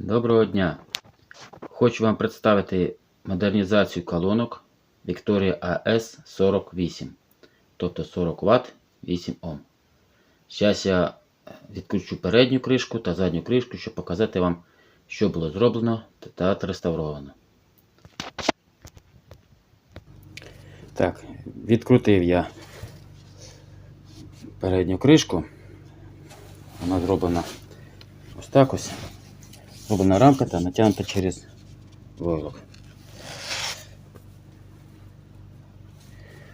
Доброго дня! Хочу вам представити модернізацію колонок Victoria AS48, тобто 40 Вт 8 Ом. Зараз я відкручу передню кришку та задню кришку, щоб показати вам, що було зроблено та отреставровано. Так, відкрутив я передню кришку. Вона зроблена ось так ось. Зроблена рамка та натягнута через войлок.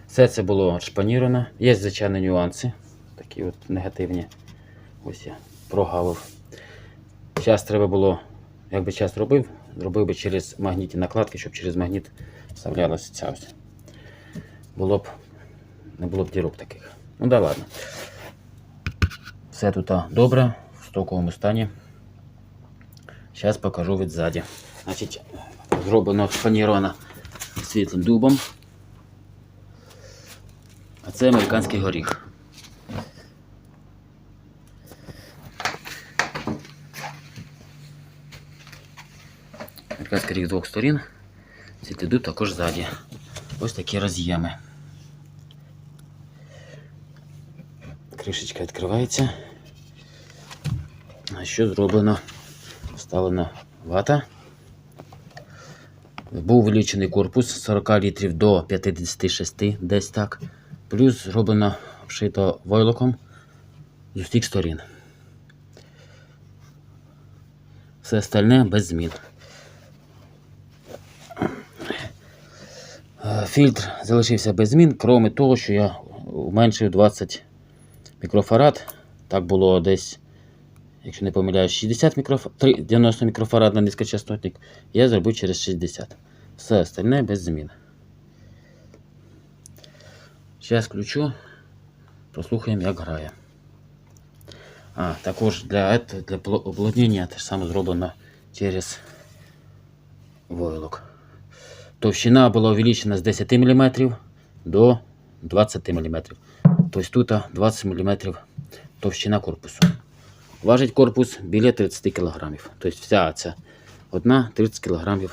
Все це було шпаніровано. Є, звичайно, нюанси. Такі от негативні. Ось я прогавив. Зараз треба було, якби час робив, зробив би через магнітні накладки, щоб через магніт вставлялася ця ось. Було б, не було б дірок таких. Ну да ладно. Все тут добре, в стоковому стані. Зараз покажу від ззаді. Значить, зроблено шпаніровано світлим дубом. А це американський горіх. Американський горіх з двох сторін. Дуб також ззаді. Ось такі роз'єми. Кришечка відкривається. А що зроблено? Вставлена вата. Був увеличений корпус з 40 літрів до 56, десь так. Плюс зроблено вшито войлоком з усіх сторін. Все остальне без змін. Фільтр залишився без змін, крім того, що я уменшив 20 мікрофарад. Так було десь якщо не помиляюсь, 60 мікроф... 90 мікрофарад на низькочастотник, я зробив через 60. Все остальне без змін. Зараз включу, прослухаємо, як грає. А, також для, для пло- те ж саме зроблено через войлок. Товщина була увеличена з 10 мм до 20 мм. Тобто тут 20 мм товщина корпусу. Важить корпус біля 30 кг. Тобто вся ця одна 30 кг